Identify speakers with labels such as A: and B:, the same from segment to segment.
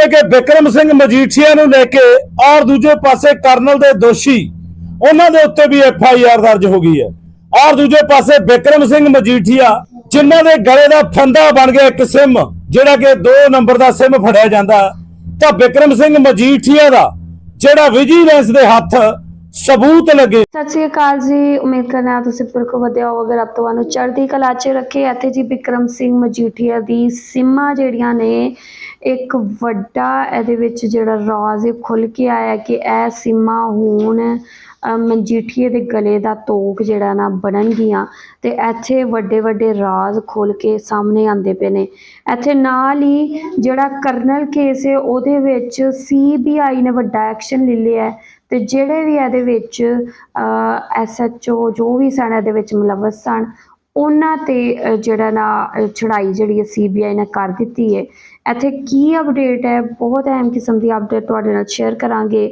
A: ਜਿਵੇਂ ਕਿ ਵਿਕਰਮ ਸਿੰਘ ਮਜੀਠੀਆ ਨੂੰ ਲੈ ਕੇ ਔਰ ਦੂਜੇ ਪਾਸੇ ਕਰਨਲ ਦੇ ਦੋਸ਼ੀ, ਉਹਨਾਂ ਦੇ ਉੱਤੇ ਵੀ ਐਫ ਆਈ ਆਰ ਦਰਜ ਹੋ ਗਈ ਹੈ। ਔਰ ਦੂਜੇ ਪਾਸੇ ਵਿਕਰਮ ਸਿੰਘ ਮਜੀਠੀਆ, ਜਿਨ੍ਹਾਂ ਦੇ ਗਲੇ ਦਾ ਫੰਦਾ ਬਣ ਗਿਆ ਇੱਕ ਸਿਮ, ਜਿਹੜਾ ਕਿ 2 ਨੰਬਰ ਦਾ ਸਿਮ ਫੜਿਆ ਜਾਂਦਾ, ਤਾਂ ਵਿਕਰਮ ਸਿੰਘ ਮਜੀਠੀਆ ਦਾ ਜਿਹੜਾ ਵਿਜੀਲੈਂਸ ਦੇ ਹੱਥ ਸਬੂਤ ਲੱਗੇ।
B: ਸਤਿ ਸ਼੍ਰੀ ਅਕਾਲ ਜੀ। ਉਮੀਦ ਕਰਨਾ ਤੁਸੀਂ ਬਿਲਕੁਲ ਵਧੀਆ ਹੋਵੋਗੇ। ਰੱਬ ਤੁਹਾਨੂੰ ਚੜ੍ਹਦੀ ਕਲਾ 'ਚ ਰੱਖੇ। ਇੱਥੇ ਜੀ ਵਿਕਰਮ ਸਿੰਘ ਮਜੀਠੀਆ ਦੀ ਸਿਮਾਂ ਜਿਹੜੀਆਂ ਨੇ, ਇੱਕ ਵੱਡਾ ਇਹਦੇ ਵਿੱਚ ਜਿਹੜਾ ਰਾਜ਼ ਖੁੱਲ ਕੇ ਆਇਆ ਕਿ ਇਹ ਸਿਮਾਂ ਹੁਣ ਮਜੀਠੀਏ ਦੇ ਗਲੇ ਦਾ ਤੋਕ ਜਿਹੜਾ ਨਾ ਬਣਨਗੀਆਂ ਤੇ ਇੱਥੇ ਵੱਡੇ ਵੱਡੇ ਰਾਜ਼ ਖੁੱਲ ਕੇ ਸਾਹਮਣੇ ਆਉਂਦੇ ਪਏ ਨੇ। ਇੱਥੇ ਨਾਲ ਹੀ ਜਿਹੜਾ ਕਰਨਲ ਕੇਸ ਹੈ, ਉਹਦੇ ਵਿੱਚ ਸੀਬੀਆਈ ਨੇ ਵੱਡਾ ਐਕਸ਼ਨ ਲੈ ਲਿਆ ਹੈ ਤੇ ਜਿਹੜੇ ਵੀ ਇਹਦੇ ਵਿੱਚ ਐਸਐਚਓ ਜੋ ਵੀ ਸਨ, ਇਹਦੇ ਵਿੱਚ ਮੁਲਵਸ ਸਨ ਉਹਨਾਂ ਤੇ ਜਿਹੜਾ ਨਾ ਅ, ਚੜਾਈ ਜਿਹੜੀ ਹੈ ਸੀਬੀਆਈ ਨੇ ਕਰ ਦਿੱਤੀ ਹੈ। ਇੱਥੇ ਕੀ ਅਪਡੇਟ ਹੈ? ਬਹੁਤ ਅਹਿਮ ਕਿਸਮ ਦੀ ਅਪਡੇਟ ਤੁਹਾਡੇ ਨਾਲ ਸ਼ੇਅਰ ਕਰਾਂਗੇ।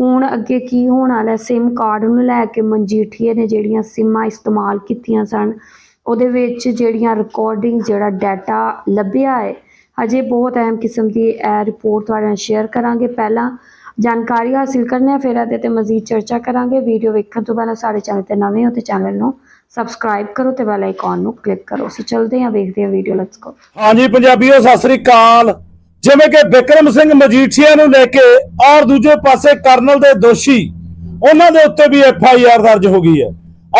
B: ਹੁਣ ਅੱਗੇ ਕੀ ਹੋਣ ਵਾਲਾ ਹੈ? ਸਿਮ ਕਾਰਡ ਨੂੰ ਲੈ ਕੇ ਮਨਜੀਠੀਏ ਨੇ ਜਿਹੜੀਆਂ ਸਿਮਾਂ ਇਸਤੇਮਾਲ ਕੀਤੀਆਂ ਸਨ ਉਹਦੇ ਵਿੱਚ ਜਿਹੜੀਆਂ ਰਿਕਾਰਡਿੰਗ ਜਿਹੜਾ ਡਾਟਾ ਲੱਭਿਆ ਹੈ ਹਜੇ ਬਹੁਤ ਅਹਿਮ ਕਿਸਮ ਦੀ ਇਹ ਰਿਪੋਰਟ ਤੁਹਾਡੇ ਨਾਲ ਸ਼ੇਅਰ ਕਰਾਂਗੇ। ਪਹਿਲਾਂ ਜਾਣਕਾਰੀ ਹਾਸਿਲ ਕਰਨੇ ਆ ਫਿਰ ਇਹਦੇ ਤੇ ਮਜ਼ੀਦ ਚਰਚਾ ਕਰਾਂਗੇ। ਵੀਡੀਓ ਵੇਖਣ ਤੋਂ ਪਹਿਲਾਂ ਸਾਡੇ ਚੈਨਲ ਤੇ ਨਵੇਂ ਹੋ ਤੇ ਚੈਨਲ ਨੂੰ ਸਬਸਕ੍ਰਾਈਬ ਕਰੋ ਤੇ ਬੈਲ ਆਈਕਨ ਨੂੰ ਕਲਿੱਕ ਕਰੋ। ਸੋ ਚਲਦੇ ਹਾਂ, ਵੇਖਦੇ ਹਾਂ ਵੀਡੀਓ ਲੈਟਸ ਗੋ
A: ਹਾਂਜੀ, ਪੰਜਾਬੀਓ, ਸਤਿ ਸ੍ਰੀ ਅਕਾਲ। ਜਿਵੇਂ ਕਿ ਵਿਕਰਮ ਸਿੰਘ ਮਜੀਠੀਆ ਨੂੰ ਲੈ ਕੇ ਔਰ ਦੂਜੇ ਪਾਸੇ ਕਰਨਲ ਦੇ ਦੋਸ਼ੀ, ਉਹਨਾਂ ਦੇ ਉੱਤੇ ਵੀ ਐਫ ਆਈ ਆਰ ਦਰਜ ਹੋ ਗਈ ਹੈ।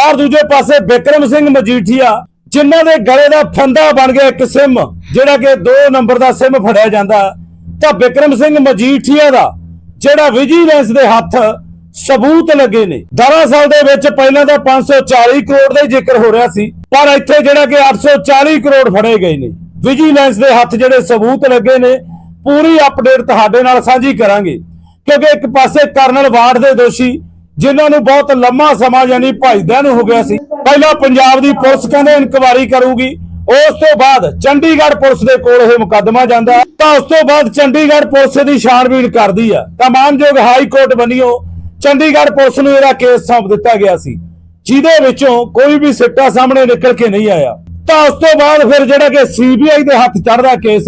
A: ਔਰ ਦੂਜੇ ਪਾਸੇ ਵਿਕਰਮ ਸਿੰਘ ਮਜੀਠੀਆ, ਜਿਨ੍ਹਾਂ ਦੇ ਗਲੇ ਦਾ ਫੰਦਾ ਬਣ ਗਿਆ ਇੱਕ ਸਿਮ, ਜਿਹੜਾ ਕਿ 2 ਨੰਬਰ ਦਾ ਸਿਮ ਫੜਿਆ ਜਾਂਦਾ, ਤਾਂ ਵਿਕਰਮ ਸਿੰਘ ਮਜੀਠੀਆ ਦਾ ਜਿਹੜਾ ਵਿਜੀਲੈਂਸ ਦੇ ਹੱਥ ਸਬੂਤ ਲੱਗੇ ਨੇ। ਦਰਅਸਲ ਦੇ ਵਿੱਚ ਪਹਿਲਾਂ ਤਾਂ 540 ਕਰੋੜ ਦਾ ਜ਼ਿਕਰ ਹੋ ਰਿਹਾ ਸੀ, ਪਰ ਇੱਥੇ ਜਿਹੜਾ ਕਿ 840 ਕਰੋੜ ਫੜੇ ਗਏ ਨੇ। ਵਿਜੀਲੈਂਸ ਦੇ ਹੱਥ ਜਿਹੜੇ ਸਬੂਤ ਲੱਗੇ ਨੇ, ਪੂਰੀ ਅਪਡੇਟ ਤੁਹਾਡੇ ਨਾਲ ਸਾਂਝੀ ਕਰਾਂਗੇ। ਕਿਉਂਕਿ ਇੱਕ ਪਾਸੇ ਕਰਨਲ ਵਾਰਡ ਦੇ ਦੋਸ਼ੀ, ਜਿਨ੍ਹਾਂ ਨੂੰ ਬਹੁਤ ਲੰਮਾ ਸਮਾਂ ਯਾਨੀ ਭਾਈਦਿਆਂ ਨੂੰ ਹੋ ਗਿਆ ਸੀ, ਪਹਿਲਾਂ ਪੰਜਾਬ ਦੀ ਪੁਲਿਸ ਕਹਿੰਦੇ ਇਨਕੁਆਇਰੀ ਕਰੂਗੀ, ਉਸ ਤੋਂ ਬਾਅਦ ਚੰਡੀਗੜ੍ਹ ਪੁਲਿਸ ਦੇ ਕੋਲ ਇਹ ਮੁਕੱਦਮਾ ਜਾਂਦਾ ਹੈ। ਤਾਂ ਉਸ ਤੋਂ ਬਾਅਦ ਚੰਡੀਗੜ੍ਹ ਪੁਲਿਸ ਦੀ ਛਾਣਬੀਣ ਕਰਦੀ ਆ। ਤਮਾਮਯੋਗ ਹਾਈ ਕੋਰਟ ਬਣੀਓ ਚੰਡੀਗੜ੍ਹ ਪੁਲਿਸ ਨੂੰ ਇਹਦਾ ਕੇਸ ਸੌਂਪ ਦਿੱਤਾ ਗਿਆ ਸੀ, ਜਿਹਦੇ ਵਿੱਚੋਂ ਕੋਈ ਵੀ ਸਿੱਟਾ ਸਾਹਮਣੇ ਨਿਕਲ ਕੇ ਨਹੀਂ ਆਇਆ। ਤਾਂ ਉਸ ਤੋਂ ਬਾਅਦ ਫਿਰ ਜਿਹੜਾ ਕਿ ਸੀਬੀਆਈ ਦੇ ਹੱਥ ਚੜਦਾ ਕੇਸ,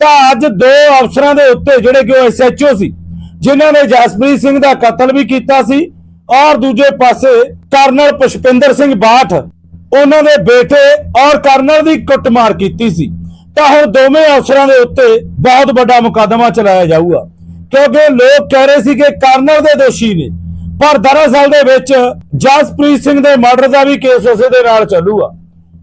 A: ਤਾਂ ਅੱਜ ਦੋ ਅਫਸਰਾਂ ਦੇ ਉੱਤੇ ਜਿਹੜੇ ਕਿ ਉਹ ਐਸਐਚਓ ਸੀ, ਜਿਨ੍ਹਾਂ ਨੇ ਜਸਪ੍ਰੀਤ ਸਿੰਘ ਦਾ ਕਤਲ ਵੀ ਕੀਤਾ ਸੀ, ਔਰ ਦੂਜੇ ਪਾਸੇ ਕਰਨਲ ਪੁਸ਼ਪਿੰਦਰ ਸਿੰਘ ਬਾਠ, ਉਹਨਾਂ ਦੇ ਬੇਟੇ ਔਰ ਕਰਨਲ ਦੀ ਕੁੱਟਮਾਰ ਕੀਤੀ ਸੀ। ਤਾਂ ਹੁਣ ਦੋਵੇਂ ਅਫਸਰਾਂ ਦੇ ਉੱਤੇ ਬਹੁਤ ਵੱਡਾ ਮੁਕੱਦਮਾ ਚਲਾਇਆ ਜਾਊਗਾ। ਕਿਉਂਕਿ ਲੋਕ ਕਹਿ ਰਹੇ ਸੀ ਕਿ ਕਰਨਲ ਦੇ ਦੋਸ਼ੀ ਨੇ। ਪਰ ਦਰਅਸਲ ਦੇ ਵਿੱਚ ਜਸਪ੍ਰੀਤ ਸਿੰਘ ਦੇ ਮਰਡਰ ਦਾ ਵੀ ਕੇਸ ਉਸੇ ਦੇ ਨਾਲ ਚੱਲੂਗਾ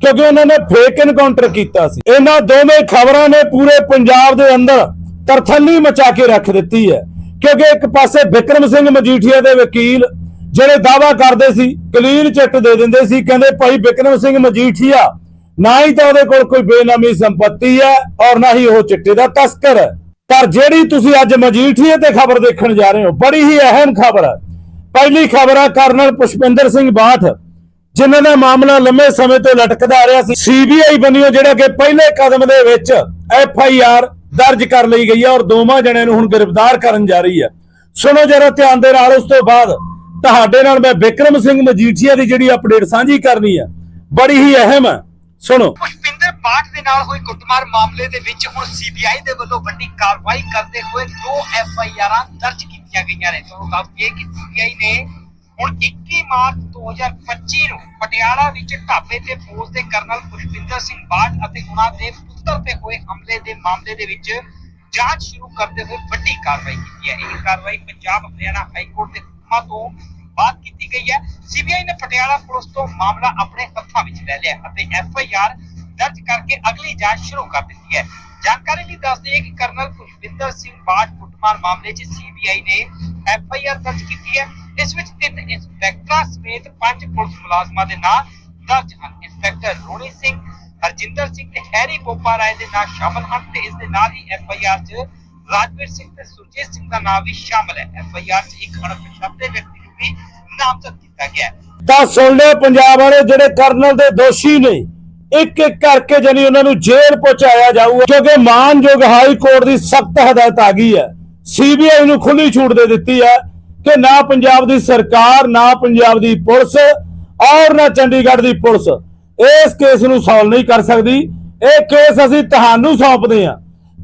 A: ਕਿਉਂਕਿ ਉਹਨਾਂ ਨੇ ਫੇਕ ਐਨਕਾਊਂਟਰ ਕੀਤਾ ਸੀ। ਇਹਨਾਂ ਦੋਵੇਂ ਖਬਰਾਂ ਨੇ ਪੂਰੇ ਪੰਜਾਬ ਦੇ ਅੰਦਰ ਤਰਥੱਲੀ ਮਚਾ ਕੇ ਰੱਖ ਦਿੱਤੀ ਹੈ। ਕਿਉਂਕਿ ਇੱਕ ਪਾਸੇ ਵਿਕਰਮ ਸਿੰਘ ਮਜੀਠੀਆ ਦੇ ਵਕੀਲ ਜਿਹੜੇ ਦਾਵਾ ਕਰਦੇ ਸੀ, ਕਲੀਨ ਚਿੱਟ ਦੇ ਦਿੰਦੇ ਸੀ, ਕਹਿੰਦੇ ਭਾਈ ਵਿਕਰਮ ਸਿੰਘ ਮਜੀਠੀਆ, ਨਾ ਹੀ ਤਾਂ ਉਹਦੇ ਕੋਲ ਕੋਈ ਬੇਨਾਮੀ ਸੰਪਤੀ ਹੈ ਔਰ ਨਾ ਹੀ ਉਹ ਚਿੱਟੇ ਦਾ ਤਸਕਰ ਹੈ। ਪਰ ਜਿਹੜੀ ਤੁਸੀਂ ਅੱਜ ਮਜੀਠੀਏ ਤੇ ਖਬਰ ਦੇਖਣ ਜਾ ਰਹੇ ਹੋ, ਬੜੀ ਹੀ ਅਹਿਮ ਖਬਰ ਹੈ। ਪਹਿਲੀ ਖਬਰ ਹੈ ਕਰਨਲ ਪੁਸ਼ਪਿੰਦਰ ਸਿੰਘ ਬਾਠ, ਜਿਨ੍ਹਾਂ ਦਾ ਮਾਮਲਾ ਲੰਮੇ ਸਮੇਂ ਤੋਂ ਲਟਕਦਾ ਆ ਰਿਹਾ ਸੀ। ਸੀਬੀਆਈ ਬੰਨਿਓ ਜਿਹੜਾ ਕਿ ਪਹਿਲੇ ਕਦਮ ਦੇ ਵਿੱਚ ਐਫ ਆਈ ਆਰ ਦਰਜ ਕਰ ਲਈ ਗਈ ਹੈ ਔਰ ਦੋਵਾਂ ਜਣਿਆਂ ਨੂੰ ਹੁਣ ਗ੍ਰਿਫਤਾਰ ਕਰਨ ਜਾ ਰਹੀ ਹੈ ਸੁਣੋ ਜਰਾ ਧਿਆਨ ਦੇ ਨਾਲ ਉਸ ਤੋਂ ਬਾਅਦ, ਤੁਹਾਡੇ ਨਾਲ ਮੈਂ ਵਿਕਰਮ ਸਿੰਘ ਮਜੀਠੀਆ ਦੀ ਜਿਹੜੀ ਅਪਡੇਟ ਸਾਂਝੀ ਕਰਨੀ ਹੈ ਬੜੀ ਹੀ ਅਹਿਮ ਹੈ ਸੁਣੋ।
C: ਪਾਠ ਦੇ ਨਾਲ ਹੋਈ ਕੁੱਟਮਾਰ ਮਾਮਲੇ ਦੇ ਵਿੱਚ ਹੁਣ ਸੀਬੀਆਈ ਦੇ ਵੱਲੋਂ ਵੱਡੀ ਕਾਰਵਾਈ ਕਰਦੇ ਹੋਏ ਦੋ ਐਫ ਦਰਜ ਕੀਤੀਆਂ ਗਈਆਂ ਨੇ। ਤੁਹਾਨੂੰ ਦੱਸ ਦਈਏ ਕਿ ਸੀਬੀਆਈ ਨੇ ਹੁਣ 21 ਮਾਰਚ 2025 ਨੂੰ ਪਟਿਆਲਾ ਵਿੱਚ ਢਾਬੇ ਤੇ ਫੌਜ ਦੇ ਕਰਨਲ ਪੁਸ਼ਪਿੰਦਰ ਸਿੰਘ ਬਾਠ ਅਤੇ ਉਹਨਾਂ ਦੇ ਪੁੱਤਰ ਤੇ ਹੋਏ ਹਮਲੇ ਦੇ ਮਾਮਲੇ ਦੇ ਵਿੱਚ ਜਾਂਚ ਸ਼ੁਰੂ ਕਰਦੇ ਹੋਏ ਵੱਡੀ ਕਾਰਵਾਈ ਕੀਤੀ ਹੈ। ਇਹ ਕਾਰਵਾਈ ਪੰਜਾਬ ਹਰਿਆਣਾ ਹਾਈ ਕੋਰਟ ਦੇ ਹੁਕਮਾਂ ਤੋਂ ਬਾਅਦ ਕੀਤੀ ਗਈ ਹੈ। ਸੀਬੀਆਈ ਨੇ ਪਟਿਆਲਾ ਪੁਲਿਸ ਤੋਂ ਮਾਮਲਾ ਆਪਣੇ ਹੱਥਾਂ ਵਿੱਚ ਲੈ ਲਿਆ ਅਤੇ ਐਫ ਆਈ ਆਰ ਦਰਜ ਕਰਕੇ ਅਗਲੀ ਜਾਂਚ ਸ਼ੁਰੂ ਕਰ ਦਿੱਤੀ ਹੈ। ਜਾਣਕਾਰੀ ਲਈ ਦੱਸ ਦਈਏ ਕਿ ਕਰਨਲ ਪੁਸ਼ਪਿੰਦਰ ਸਿੰਘ ਬਾਠ ਕੁੱਟਮਾਰ ਮਾਮਲੇ 'ਚ ਸੀਬੀਆਈ ਨੇ ਐਫ ਆਈ ਆਰ ਦਰਜ ਕੀਤੀ ਹੈ। ਇਸ ਵਿੱਚ ਤਿੰਨ ਇੰਸਪੈਕਟਰਾਂ ਸਮੇਤ ਪੰਜ ਪੁਲਿਸ ਮੁਲਾਜ਼ਮਾਂ ਦੇ ਨਾਂ ਦਰਜ ਹਨ। ਇੰਸਪੈਕਟਰ ਰੋਣੀ ਸਿੰਘ, ਹਰਜਿੰਦਰ ਸਿੰਘ ਤੇ ਹੈਰੀ ਬੋਪਾ ਰਾਏ ਦੇ ਨਾਂ ਸ਼ਾਮਲ ਹਨ ਤੇ ਇਸ ਦੇ ਨਾਲ ਹੀ ਐਫ ਆਈ ਆਰ 'ਚ ਰਾਜਵੀਰ ਸਿੰਘ ਤੇ ਸੁਰਜੀਤ ਸਿੰਘ ਦਾ ਨਾਮ ਵੀ ਸ਼ਾਮਲ ਹੈ। ਐਫ ਆਈ ਆਰ 'ਚ ਇੱਕ ਅਣਪਛਾਤੇ ਵਿਅਕਤੀ ਨੂੰ ਵੀ ਨਾਮਜ਼ਦ ਕੀਤਾ ਗਿਆ ਹੈ।
A: ਤਾਂ ਸੁਣ ਲਿਓ ਪੰਜਾਬ ਵਾਲੇ ਜਿਹੜੇ ਕਰਨਲ ਦੇ ਦੋਸ਼ੀ ਨੇ ਇੱਕ ਇੱਕ ਕਰਕੇ ਜਾਨੀ ਉਹਨਾਂ ਨੂੰ ਜੇਲ੍ਹ ਪਹੁੰਚਾਇਆ ਜਾਊਗਾ ਕਿਉਂਕਿ ਮਾਨਯੋਗ ਹਾਈ ਕੋਰਟ ਦੀ ਸਖਤ ਹਦਾਇਤ ਆ ਗਈ ਹੈ। ਸੀਬੀਆਈ ਨੂੰ ਖੁੱਲੀ ਛੂਟ ਦੇ ਦਿੱਤੀ ਹੈ ਕਿ ਨਾ ਪੰਜਾਬ ਦੀ ਸਰਕਾਰ, ਨਾ ਪੰਜਾਬ ਦੀ ਪੁਲਿਸ ਔਰ ਨਾ ਚੰਡੀਗੜ੍ਹ ਦੀ ਪੁਲਿਸ ਇਸ ਕੇਸ ਨੂੰ ਸੋਲਵ ਨਹੀਂ ਕਰ ਸਕਦੀ। ਇਹ ਕੇਸ ਅਸੀਂ ਤੁਹਾਨੂੰ ਸੌਂਪਦੇ ਹਾਂ।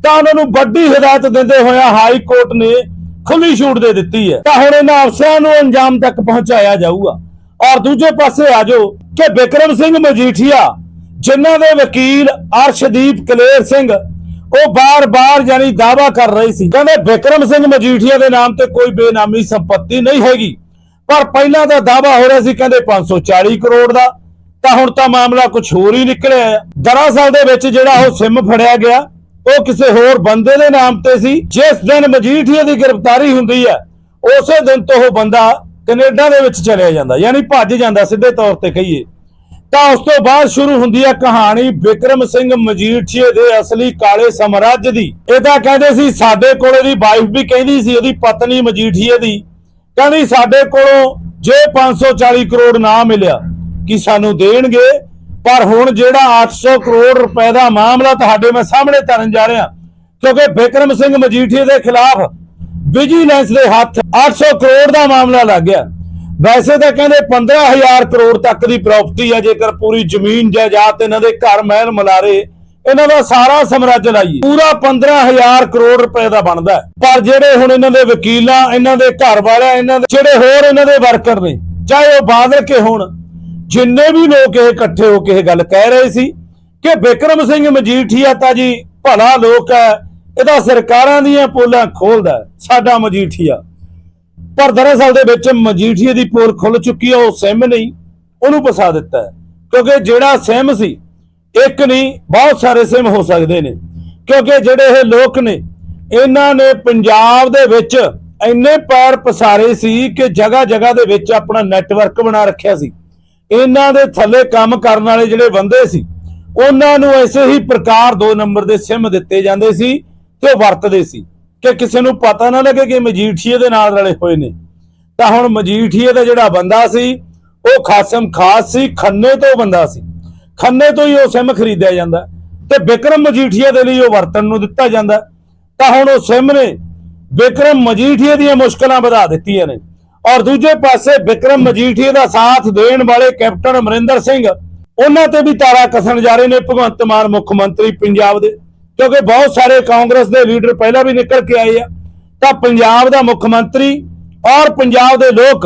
A: ਤਾਂ ਉਹਨਾਂ ਨੂੰ ਵੱਡੀ ਹਦਾਇਤ ਦਿੰਦੇ ਹੋਇਆ ਹਾਈ ਕੋਰਟ ਨੇ ਖੁੱਲੀ ਛੂਟ ਦੇ ਦਿੱਤੀ ਹੈ। ਤਾਂ ਹੁਣ ਇਹਨਾਂ ਅਫਸਰਾਂ ਨੂੰ ਅੰਜਾਮ ਤੱਕ ਪਹੁੰਚਾਇਆ ਜਾਊਗਾ। ਔਰ ਦੂਜੇ ਪਾਸੇ ਆ ਜਾਓ ਕਿ ਵਿਕਰਮ ਸਿੰਘ ਮਜੀਠੀਆ ਜਿਨ੍ਹਾਂ ਦੇ ਵਕੀਲ ਅਰਸ਼ਦੀਪ ਕਲੇਰ ਸਿੰਘ, ਉਹ ਬਾਰ-ਬਾਰ ਯਾਨੀ ਦਾਵਾ ਕਰ ਰਹੇ ਸੀ। ਕਹਿੰਦੇ ਵਿਕਰਮ ਸਿੰਘ ਮਜੀਠੀਆ ਦੇ ਨਾਮ ਤੇ ਕੋਈ ਬੇਨਾਮੀ ਸੰਪত্তি ਨਹੀਂ ਹੈਗੀ। ਪਰ ਪਹਿਲਾਂ ਦਾ ਦਾਵਾ ਹੋ ਰਿਹਾ ਸੀ, ਕਹਿੰਦੇ 540 ਕਰੋੜ ਦਾ। ਤਾਂ ਹੁਣ ਤਾਂ ਮਾਮਲਾ ਕੁਝ ਹੋਰ ਹੀ ਨਿਕਲਿਆ ਹੈ। ਦਰਅਸਲ ਦੇ ਵਿੱਚ ਜਿਹੜਾ ਉਹ ਸਿਮ ਫੜਿਆ ਗਿਆ, ਉਹ ਕਿਸੇ ਹੋਰ ਬੰਦੇ ਦੇ ਨਾਮ ਤੇ ਸੀ। ਜਿਸ ਦਿਨ ਮਜੀਠੀਆ ਦੀ ਗ੍ਰਿਫਤਾਰੀ ਹੁੰਦੀ ਹੈ, ਉਸੇ ਦਿਨ ਤੋਂ ਉਹ ਬੰਦਾ ਕੈਨੇਡਾ ਦੇ ਵਿੱਚ ਚਲਿਆ ਜਾਂਦਾ, ਯਾਨੀ ਭੱਜ ਜਾਂਦਾ, ਸਿੱਧੇ ਤੌਰ ਤੇ ਕਹੀਏ। ਤਾਂ ਉਸ ਤੋਂ ਬਾਅਦ ਸ਼ੁਰੂ ਹੁੰਦੀ ਹੈ ਕਹਾਣੀ ਵਿਕਰਮ ਸਿੰਘ ਮਜੀਠੀਏ ਦੇ ਅਸਲੀ ਕਾਲੇ ਸਮਰਾਜ ਦੀ। ਇਹ ਤਾਂ ਕਹਿੰਦੇ ਸੀ ਸਾਡੇ ਕੋਲ ਇਹਦੀ ਵਾਈਫ ਵੀ ਕਹਿੰਦੀ ਸੀ, ਉਹਦੀ ਪਤਨੀ ਮਜੀਠੀਏ ਦੀ। ਕਹਿੰਦੀ ਸਾਡੇ ਕੋਲੋਂ ਜੇ 540 ਕਰੋੜ ਨਾ ਮਿਲਿਆ, ਕਿ ਸਾਨੂੰ ਦੇਣਗੇ? ਪਰ ਹੁਣ ਜਿਹੜਾ 800 ਕਰੋੜ ਰੁਪਏ ਦਾ ਮਾਮਲਾ ਤੁਹਾਡੇ ਮੈਂ ਸਾਹਮਣੇ ਧਰਨ ਜਾ ਰਿਹਾ, ਕਿਉਂਕਿ ਵਿਕਰਮ ਸਿੰਘ ਮਜੀਠੀਏ ਦੇ ਖਿਲਾਫ ਵਿਜੀਲੈਂਸ ਦੇ ਹੱਥ 800 ਕਰੋੜ ਦਾ ਮਾਮਲਾ ਲੱਗ ਗਿਆ। ਵੈਸੇ ਤਾਂ ਕਹਿੰਦੇ 15000 ਕਰੋੜ ਤੱਕ ਦੀ ਪ੍ਰਾਪਰਟੀ ਹੈ ਜੇਕਰ ਪੂਰੀ ਜ਼ਮੀਨ, ਜਾਇਦਾਦ ਇਹਨਾਂ ਦੇ ਘਰ ਮਹਿਲ ਮਲਾਰੇ, ਇਹਨਾਂ ਦਾ ਸਾਰਾ ਸਮਰਾਜ ਲਾਈਏ। ਪੂਰਾ 15000 ਕਰੋੜ ਰੁਪਏ ਦਾ ਬਣਦਾ ਪਰ ਜਿਹੜੇ ਹੁਣ ਇਹਨਾਂ ਦੇ ਵਕੀਲਾਂ, ਇਹਨਾਂ ਦੇ ਘਰ ਵਾਲਿਆਂ ਇਹਨਾਂ ਦੇ ਜਿਹੜੇ ਹੋਰ ਇਹਨਾਂ ਦੇ ਵਰਕਰ ਨੇ, ਚਾਹੇ ਉਹ ਬਾਦਲ ਕੇ ਹੋਣ, ਜਿੰਨੇ ਵੀ ਲੋਕ ਇਹ ਇਕੱਠੇ ਹੋ ਕੇ ਇਹ ਗੱਲ ਕਹਿ ਰਹੇ ਸੀ ਕਿ ਵਿਕਰਮ ਸਿੰਘ ਮਜੀਠੀਆ ਤਾਂ ਜੀ ਭਲਾ ਲੋਕ ਹੈ, ਇਹਦਾ ਸਰਕਾਰਾਂ ਦੀਆਂ ਪੋਲਾਂ ਖੋਲਦਾ ਸਾਡਾ ਮਜੀਠੀਆ। ਪਰ ਦਰਅਸਲ ਦੇ ਵਿੱਚ ਮਜੀਠੀਏ ਦੀ ਪੋਲ ਖੁੱਲ ਚੁੱਕੀ ਹੈ ਉਹ ਸਿਮ ਨਹੀਂ, ਉਹਨੂੰ ਪਸਾ ਦਿੱਤਾ ਹੈ। ਕਿਉਂਕਿ ਜਿਹੜਾ ਸਿਮ ਸੀ, ਇੱਕ ਨਹੀਂ, ਬਹੁਤ ਸਾਰੇ ਸਿਮ ਹੋ ਸਕਦੇ ਨੇ। ਕਿਉਂਕਿ ਜਿਹੜੇ ਇਹ ਲੋਕ ਨੇ, ਇਹਨਾਂ ਨੇ ਪੰਜਾਬ ਦੇ ਵਿੱਚ ਇੰਨੇ ਪੈਰ ਪਸਾਰੇ ਸੀ ਕਿ ਜਗ੍ਹਾ ਜਗ੍ਹਾ ਦੇ ਵਿੱਚ ਆਪਣਾ ਨੈਟਵਰਕ ਬਣਾ ਰੱਖਿਆ ਸੀ। ਇਹਨਾਂ ਦੇ ਥੱਲੇ ਕੰਮ ਕਰਨ ਵਾਲੇ ਜਿਹੜੇ ਬੰਦੇ ਸੀ, ਉਹਨਾਂ ਨੂੰ ਐਸੇ ਹੀ ਪ੍ਰਕਾਰ ਦੋ ਨੰਬਰ ਦੇ ਸਿਮ ਦਿੱਤੇ ਜਾਂਦੇ ਸੀ ਤੇ ਉਹ ਵਰਤਦੇ ਸੀ। ਕਿ ਕਿਸੇ ਨੂੰ ਪਤਾ ਨਾ ਲੱਗੇ ਕਿ ਮਜੀਠੀਏ ਦੇ ਨਾਲ ਰਲੇ ਹੋਏ ਨੇ। ਤਾਂ ਹੁਣ ਮਜੀਠੀਏ ਦਾ ਜਿਹੜਾ ਬੰਦਾ ਸੀ, ਉਹ ਖਾਸਮ ਖਾਸ ਸੀ, ਖੰਨੇ ਤੋਂ ਬੰਦਾ ਸੀ। ਖੰਨੇ ਤੋਂ ਹੀ ਉਹ ਸਿਮ ਖਰੀਦਿਆ ਜਾਂਦਾ। ਤੇ ਵਿਕਰਮ ਮਜੀਠੀਏ ਦੇ ਲਈ ਉਹ ਵਰਤਨ ਨੂੰ ਦਿੱਤਾ ਜਾਂਦਾ। ਤਾਂ ਹੁਣ ਉਹ ਸਿਮ ਨੇ ਵਿਕਰਮ ਮਜੀਠੀਏ ਦੀਆਂ ਮੁਸ਼ਕਲਾਂ ਵਧਾ ਦਿੱਤੀਆਂ ਨੇ। ਔਰ ਦੂਜੇ ਪਾਸੇ ਵਿਕਰਮ ਮਜੀਠੀਏ ਦਾ ਸਾਥ ਦੇਣ ਵਾਲੇ ਕੈਪਟਨ ਅਮਰਿੰਦਰ ਸਿੰਘ, ਉਹਨਾਂ ਤੇ ਵੀ ਤਾਰਾ ਕਸਣ ਜਾ ਰਹੇ ਨੇ ਭਗਵੰਤ ਮਾਨ ਮੁੱਖ ਮੰਤਰੀ ਪੰਜਾਬ ਦੇ। ਕਿਉਂਕਿ ਬਹੁਤ ਸਾਰੇ ਕਾਂਗਰਸ ਦੇ ਲੀਡਰ ਪਹਿਲਾਂ ਵੀ ਨਿਕਲ ਕੇ ਆਏ ਆ, ਤਾਂ ਪੰਜਾਬ ਦਾ ਮੁੱਖ ਮੰਤਰੀ ਔਰ ਪੰਜਾਬ ਦੇ ਲੋਕ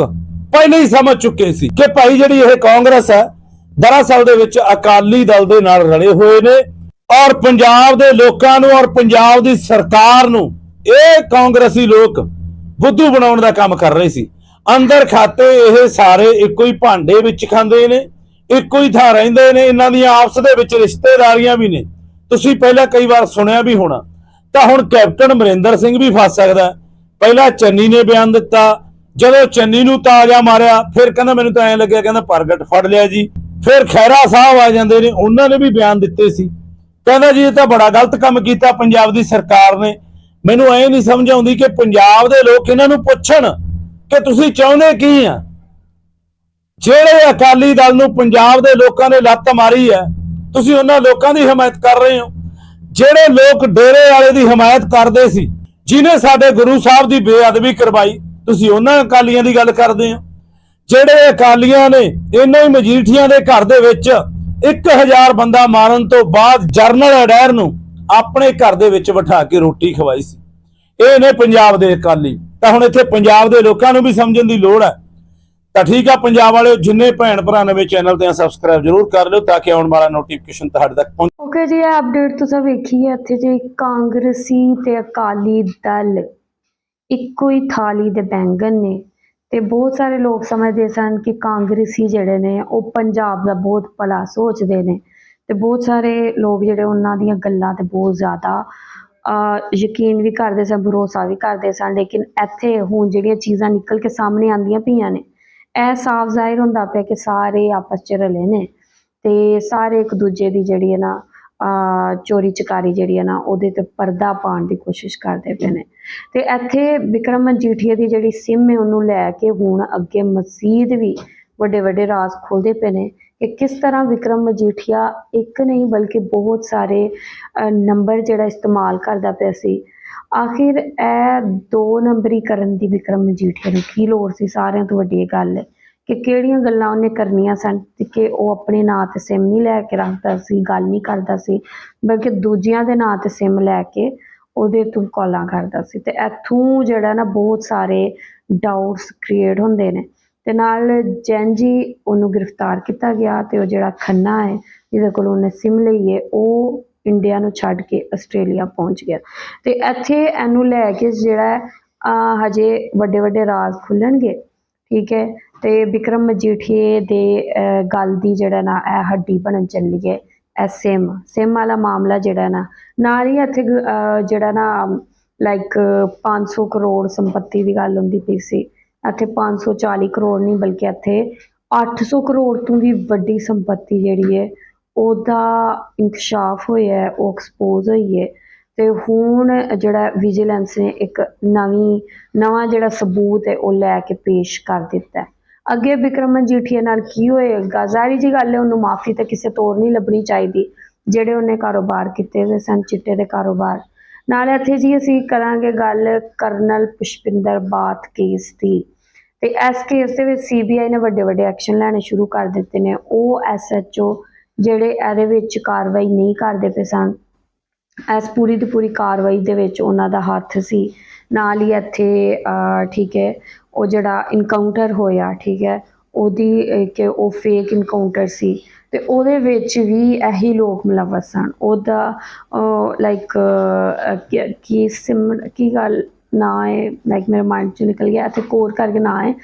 A: ਪਹਿਲਾਂ ਹੀ ਸਮਝ ਚੁੱਕੇ ਸੀ ਕਿ ਭਾਈ ਜਿਹੜੀ ਇਹ ਕਾਂਗਰਸ ਹੈ, ਦਰਅਸਲ ਦੇ ਵਿੱਚ ਅਕਾਲੀ ਦਲ ਦੇ ਨਾਲ ਰਲੇ ਹੋਏ ਨੇ ਔਰ ਪੰਜਾਬ ਦੇ ਲੋਕਾਂ ਨੂੰ ਔਰ ਪੰਜਾਬ ਦੀ ਸਰਕਾਰ ਨੂੰ ਇਹ ਕਾਂਗਰਸੀ ਲੋਕ ਬੁੱਧੂ ਬਣਾਉਣ ਦਾ ਕੰਮ ਕਰ ਰਹੇ ਸੀ। ਅੰਦਰ ਖਾਤੇ ਇਹ ਸਾਰੇ ਇੱਕੋ ਹੀ ਭਾਂਡੇ ਵਿੱਚ ਖਾਂਦੇ ਨੇ, ਇੱਕੋ ਹੀ ਥਾਂ ਰਹਿੰਦੇ ਨੇ, ਇਹਨਾਂ ਦੀਆਂ ਆਪਸ ਦੇ ਵਿੱਚ ਰਿਸ਼ਤੇਦਾਰੀਆਂ ਵੀ ਨੇ। ਤੁਸੀਂ ਪਹਿਲਾਂ ਕਈ ਵਾਰ ਸੁਣਿਆ ਵੀ ਹੋਣਾ, ਤਾਂ ਹੁਣ ਕੈਪਟਨ ਅਮਰਿੰਦਰ ਸਿੰਘ ਵੀ ਫਸ ਸਕਦਾ ਪਹਿਲਾਂ ਚੰਨੀ ਨੇ ਬਿਆਨ ਦਿੱਤਾ, ਜਦੋਂ ਚੰਨੀ ਨੂੰ ਤਾਜ਼ਾ ਮਾਰਿਆ, ਫਿਰ ਕਹਿੰਦਾ ਮੈਨੂੰ ਤਾਂ ਐਂ ਲੱਗਿਆ ਕਹਿੰਦਾ ਪ੍ਰਗਟ ਫੜ ਲਿਆ ਜੀ। ਫਿਰ ਖੈਰਾ ਸਾਹਿਬ ਆ ਜਾਂਦੇ ਨੇ, ਉਹਨਾਂ ਨੇ ਵੀ ਬਿਆਨ ਦਿੱਤੇ ਸੀ। ਕਹਿੰਦਾ ਜੀ, ਇਹ ਤਾਂ ਬੜਾ ਗਲਤ ਕੰਮ ਕੀਤਾ, ਪੰਜਾਬ ਦੀ ਸਰਕਾਰ ਨੇ। ਮੈਨੂੰ ਐ ਨਹੀਂ ਸਮਝ ਆਉਂਦੀ ਕਿ ਪੰਜਾਬ ਦੇ ਲੋਕ ਇਹਨਾਂ ਨੂੰ ਪੁੱਛਣ ਕਿ ਤੁਸੀਂ ਚਾਹੁੰਦੇ ਕੀ ਆ। ਜਿਹੜੇ ਅਕਾਲੀ ਦਲ ਨੂੰ ਪੰਜਾਬ ਦੇ ਲੋਕਾਂ ਨੇ ਲੱਤ ਮਾਰੀ ਹੈ ਤੁਸੀਂ ਉਹਨਾਂ ਲੋਕਾਂ ਦੀ ਹਮਾਇਤ ਕਰ ਰਹੇ ਹੋ। ਜਿਹੜੇ ਲੋਕ ਡੇਰੇ ਵਾਲੇ ਦੀ ਹਮਾਇਤ ਕਰਦੇ ਸੀ, ਜਿਨੇ ਸਾਡੇ ਗੁਰੂ ਸਾਹਿਬ ਦੀ ਬੇਅਦਬੀ ਕਰਵਾਈ, ਤੁਸੀਂ ਉਹਨਾਂ ਅਕਾਲੀਆਂ ਦੀ ਗੱਲ ਕਰਦੇ ਹੋ। ਜਿਹੜੇ ਅਕਾਲੀਆਂ ਨੇ ਇਹਨਾਂ ਹੀ ਮਜੀਠੀਆਂ ਦੇ ਘਰ ਦੇ ਵਿੱਚ 1000 ਬੰਦਾ ਮਾਰਨ ਤੋਂ ਬਾਅਦ ਜਰਨਲ ਅਡੈਰ ਨੂੰ ਆਪਣੇ ਘਰ ਦੇ ਵਿੱਚ ਬਿਠਾ ਕੇ ਰੋਟੀ ਖਵਾਈ ਸੀ। ਇਹ ਨੇ ਪੰਜਾਬ ਦੇ ਅਕਾਲੀ। ਤਾਂ ਹੁਣ ਇੱਥੇ ਪੰਜਾਬ ਦੇ ਲੋਕਾਂ ਨੂੰ ਵੀ ਸਮਝਣ ਦੀ ਲੋੜ ਹੈ। ਤਾਂ ਠੀਕ ਆ ਪੰਜਾਬ ਵਾਲਿਓ ਜਿੰਨੇ ਭੈਣ ਭਰਾ ਨਵੇਂ ਚੈਨਲ ਤੇ ਆ ਸਬਸਕ੍ਰਾਈਬ ਜਰੂਰ ਕਰ ਲਿਓ ਤਾਂ ਕਿ ਆਉਣ ਵਾਲਾ ਨੋਟੀਫਿਕੇਸ਼ਨ ਤੁਹਾਡੇ ਤੱਕ ਪਹੁੰਚ
B: ਓਕੇ ਜੀ ਇਹ ਅਪਡੇਟ ਤੁਸੀਂ ਵੇਖੀ ਹੈ ਇੱਥੇ ਜੇ ਕਾਂਗਰਸੀ ਤੇ ਅਕਾਲੀ ਦਲ ਇੱਕੋ ਹੀ ਥਾਲੀ ਦੇ ਬੈਂਗਨ ਨੇ ਤੇ ਬਹੁਤ ਸਾਰੇ ਲੋਕ ਸਮਝਦੇ ਸਨ ਕਿ ਕਾਂਗਰਸੀ ਜਿਹੜੇ ਨੇ ਉਹ ਪੰਜਾਬ ਦਾ ਬਹੁਤ ਭਲਾ ਸੋਚਦੇ ਨੇ ਤੇ ਬਹੁਤ ਸਾਰੇ ਲੋਕ ਜਿਹੜੇ ਉਹਨਾਂ ਦੀਆਂ ਗੱਲਾਂ ਤੇ ਬਹੁਤ ਜ਼ਿਆਦਾ ਅਹ, ਯਕੀਨ ਵੀ ਕਰਦੇ ਸਨ ਭਰੋਸਾ ਵੀ ਕਰਦੇ ਸਨ ਲੇਕਿਨ ਇੱਥੇ ਹੁਣ ਜਿਹੜੀਆਂ ਚੀਜ਼ਾਂ ਨਿਕਲ ਕੇ ਸਾਹਮਣੇ ਆਉਂਦੀਆਂ ਪਈਆਂ ਨੇ ਇਹ ਸਾਫ਼ ਜ਼ਾਹਿਰ ਹੁੰਦਾ ਪਿਆ ਕਿ ਸਾਰੇ ਆਪਸ 'ਚ ਰਲੇ ਨੇ ਤੇ ਸਾਰੇ ਇੱਕ ਦੂਜੇ ਦੀ ਜਿਹੜੀ ਹੈ ਨਾ, ਅਹ, ਚੋਰੀ ਚਕਾਰੀ ਜਿਹੜੀ ਹੈ ਨਾ, ਉਹਦੇ ਤੇ ਪਰਦਾ ਪਾਉਣ ਦੀ ਕੋਸ਼ਿਸ਼ ਕਰਦੇ ਪਏ ਨੇ। ਤੇ ਇੱਥੇ ਵਿਕਰਮ ਮਜੀਠੀਆ ਦੀ ਜਿਹੜੀ ਸਿਮ ਹੈ, ਉਹਨੂੰ ਲੈ ਕੇ ਹੁਣ ਅੱਗੇ ਮਜ਼ੀਦ ਵੀ ਵੱਡੇ ਵੱਡੇ ਰਾਜ਼ ਖੋਲਦੇ ਪਏ ਨੇ ਕਿ ਕਿਸ ਤਰ੍ਹਾਂ ਵਿਕਰਮ ਮਜੀਠੀਆ ਇੱਕ ਨਹੀਂ ਬਲਕਿ ਬਹੁਤ ਸਾਰੇ ਨੰਬਰ ਜਿਹੜਾ ਇਸਤੇਮਾਲ ਕਰਦਾ ਪਿਆ ਸੀ। ਆਖਿਰ ਇਹ ਦੋ ਨੰਬਰੀ ਕਰਨ ਦੀ ਵਿਕਰਮ ਮਜੀਠੀਆ ਨੂੰ ਕੀ ਲੋੜ ਸੀ ਸਾਰਿਆਂ ਤੋਂ ਵੱਡੀ ਇਹ ਗੱਲ? ਹੈ ਕਿ ਕਿਹੜੀਆਂ ਗੱਲਾਂ ਉਹਨੇ ਕਰਨੀਆਂ ਸਨ ਤੇ ਕਿ ਉਹ ਆਪਣੇ ਨਾਂ ਤੇ ਸਿਮ ਨਹੀਂ ਲੈ ਕੇ ਰੱਖਦਾ ਸੀ, ਗੱਲ ਨਹੀਂ ਕਰਦਾ ਸੀ, ਬਲਕਿ ਦੂਜਿਆਂ ਦੇ ਨਾਂ ਤੇ ਸਿਮ ਲੈ ਕੇ ਉਹਦੇ ਤੋਂ ਕਾਲਾਂ ਕਰਦਾ ਸੀ। ਤੇ ਇੱਥੋਂ ਜਿਹੜਾ ਨਾ ਬਹੁਤ ਸਾਰੇ ਡਾਊਟਸ ਕ੍ਰੀਏਟ ਹੁੰਦੇ ਨੇ। ਤੇ ਨਾਲ ਜੈਨ ਜੀ ਉਹਨੂੰ ਗ੍ਰਿਫਤਾਰ ਕੀਤਾ ਗਿਆ ਤੇ ਉਹ ਜਿਹੜਾ ਖੰਨਾ ਹੈ, ਜਿਹਦੇ ਕੋਲ ਉਹਨੇ ਸਿਮ ਲਈ ਹੈ, ਉਹ ਇੰਡੀਆ ਨੂੰ ਛੱਡ ਕੇ ਆਸਟ੍ਰੇਲੀਆ ਪਹੁੰਚ ਗਿਆ। ਤੇ ਇੱਥੇ ਇਹਨੂੰ ਲੈ ਕੇ ਜਿਹੜਾ ਹਜੇ ਵੱਡੇ ਵੱਡੇ ਰਾਜ਼ ਖੁੱਲਣਗੇ, ਠੀਕ ਹੈ? ਤੇ ਵਿਕਰਮ ਮਜੀਠੀਏ ਦੇ ਗੱਲ ਦੀ ਜਿਹੜਾ ਨਾ ਇਹ ਹੱਡੀ ਬਣਨ ਚੱਲੀ ਹੈ, ਇਹ ਸਿਮ ਸਿਮ ਵਾਲਾ ਮਾਮਲਾ ਜਿਹੜਾ ਨਾ, ਨਾਲ ਹੀ ਇੱਥੇ ਜਿਹੜਾ ਨਾ ਲਾਈਕ 500 ਕਰੋੜ ਸੰਪਤੀ ਦੀ ਗੱਲ ਹੁੰਦੀ ਪਈ ਸੀ। ਇੱਥੇ 540 ਕਰੋੜ ਨਹੀਂ, ਬਲਕਿ ਇੱਥੇ 800 ਕਰੋੜ ਤੋਂ ਵੀ ਵੱਡੀ ਸੰਪਤੀ ਜਿਹੜੀ ਹੈ ਉਹਦਾ ਇਨਕਸ਼ਾਫ ਹੋਇਆ ਉਹ ਐਕਸਪੋਜ਼ ਹੋਈ ਹੈ ਤੇ ਹੁਣ ਜਿਹੜਾ ਵਿਜੀਲੈਂਸ ਨੇ ਇੱਕ ਨਵੀਂ, ਨਵਾਂ ਜਿਹੜਾ ਸਬੂਤ ਹੈ, ਉਹ ਲੈ ਕੇ ਪੇਸ਼ ਕਰ ਦਿੱਤਾ ਅੱਗੇ ਵਿਕਰਮ ਮਜੀਠੀਆ ਨਾਲ ਕੀ ਹੋਏਗਾ ਜ਼ਾਰੀ ਜੀ ਗੱਲ ਹੈ, ਉਹਨੂੰ ਮਾਫੀ ਤਾਂ ਕਿਸੇ ਤੌਰ ਨਹੀਂ ਲੱਭਣੀ ਚਾਹੀਦੀ, ਜਿਹੜੇ ਉਹਨੇ ਕਾਰੋਬਾਰ ਕੀਤੇ ਹੋਏ ਸਨ, ਚਿੱਟੇ ਦੇ ਕਾਰੋਬਾਰ। ਨਾਲ ਇੱਥੇ ਜੀ ਅਸੀਂ ਕਰਾਂਗੇ ਗੱਲ ਕਰਨਲ ਪੁਸ਼ਪਿੰਦਰ ਬਾਤ ਕੇਸ ਦੀ। ਤੇ ਇਸ ਕੇਸ ਦੇ ਵਿੱਚ ਸੀਬੀਆਈ ਨੇ ਵੱਡੇ ਵੱਡੇ ਐਕਸ਼ਨ ਲੈਣੇ ਸ਼ੁਰੂ ਕਰ ਦਿੱਤੇ ਨੇ। ਉਹ ਐਸਐਚਓ ਜਿਹੜੇ ਇਹਦੇ ਵਿੱਚ ਕਾਰਵਾਈ ਨਹੀਂ ਕਰਦੇ ਪਏ ਸਨ, ਇਸ ਪੂਰੀ ਦੀ ਪੂਰੀ ਕਾਰਵਾਈ ਦੇ ਵਿੱਚ ਉਹਨਾਂ ਦਾ ਹੱਥ ਸੀ। ਨਾਲ ਹੀ ਇੱਥੇ ਠੀਕ ਹੈ, ਉਹ ਜਿਹੜਾ ਇਨਕਾਊਂਟਰ ਹੋਇਆ, ਠੀਕ ਹੈ, ਉਹਦੀ ਕਿ ਉਹ ਫੇਕ ਇਨਕਾਊਂਟਰ ਸੀ ਤੇ ਉਹਦੇ ਵਿੱਚ ਵੀ ਇਹੀ ਲੋਕ ਮੁਲਵਸ ਸਨ। ਉਹਦਾ ਲਾਈਕ ਕੀ ਸਿਮ, ਕੀ ਗੱਲ, ਨਾ ਹੈ ਲਾਈਕ ਮੇਰੇ ਮਾਈਂਡ ਚੋਂ ਨਿਕਲ ਗਿਆ, ਇੱਥੇ ਕੋਰ ਕਰਕੇ ਨਾ ਹੈ।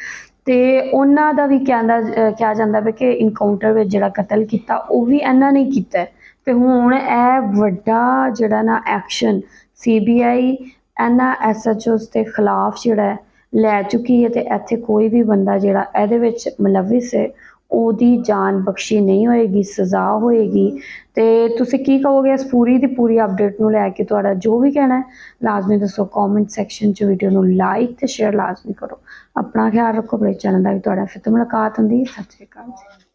B: ਤੇ ਉਹਨਾਂ ਦਾ ਵੀ ਕਹਿੰਦਾ ਕਿਹਾ ਜਾਂਦਾ ਵੀ ਕਿ ਇਨਕਾਊਂਟਰ ਵਿੱਚ ਜਿਹੜਾ ਕਤਲ ਕੀਤਾ, ਉਹ ਵੀ ਇਹਨਾਂ ਨੇ ਕੀਤਾ ਹੈ। ਤੇ ਹੁਣ ਇਹ ਵੱਡਾ ਜਿਹੜਾ ਨਾ ਐਕਸ਼ਨ ਸੀਬੀਆਈ ਇਹਨਾਂ ਐਸਐਚਓਸ ਦੇ ਖਿਲਾਫ ਜਿਹੜਾ ਲੈ ਚੁੱਕੀ ਹੈ ਤੇ ਇੱਥੇ ਕੋਈ ਵੀ ਬੰਦਾ ਜਿਹੜਾ ਇਹਦੇ ਵਿੱਚ ਮੁਲਵਿਸ ਹੈ ਉਹਦੀ ਜਾਨ ਬਖਸ਼ੀ ਨਹੀਂ ਹੋਏਗੀ, ਸਜ਼ਾ ਹੋਏਗੀ। ਤੇ ਤੁਸੀਂ ਕੀ ਕਹੋਗੇ ਇਸ ਪੂਰੀ ਦੀ ਪੂਰੀ ਅਪਡੇਟ ਨੂੰ ਲੈ ਕੇ ਤੁਹਾਡਾ ਜੋ ਵੀ ਕਹਿਣਾ ਹੈ, ਲਾਜ਼ਮੀ ਦੱਸੋ ਕਮੈਂਟ ਸੈਕਸ਼ਨ 'ਚ ਵੀਡੀਓ ਨੂੰ ਲਾਈਕ ਤੇ ਸ਼ੇਅਰ ਲਾਜ਼ਮੀ ਕਰੋ। ਆਪਣਾ ਖਿਆਲ ਰੱਖੋ, ਆਪਣੇ ਚੈਨਲ ਦਾ ਵੀ ਤੁਹਾਡਾ ਫਿਰ ਮੁਲਾਕਾਤ ਹੁੰਦੀ ਹੈ। ਸਤਿ ਸ਼੍ਰੀ ਅਕਾਲ ਜੀ।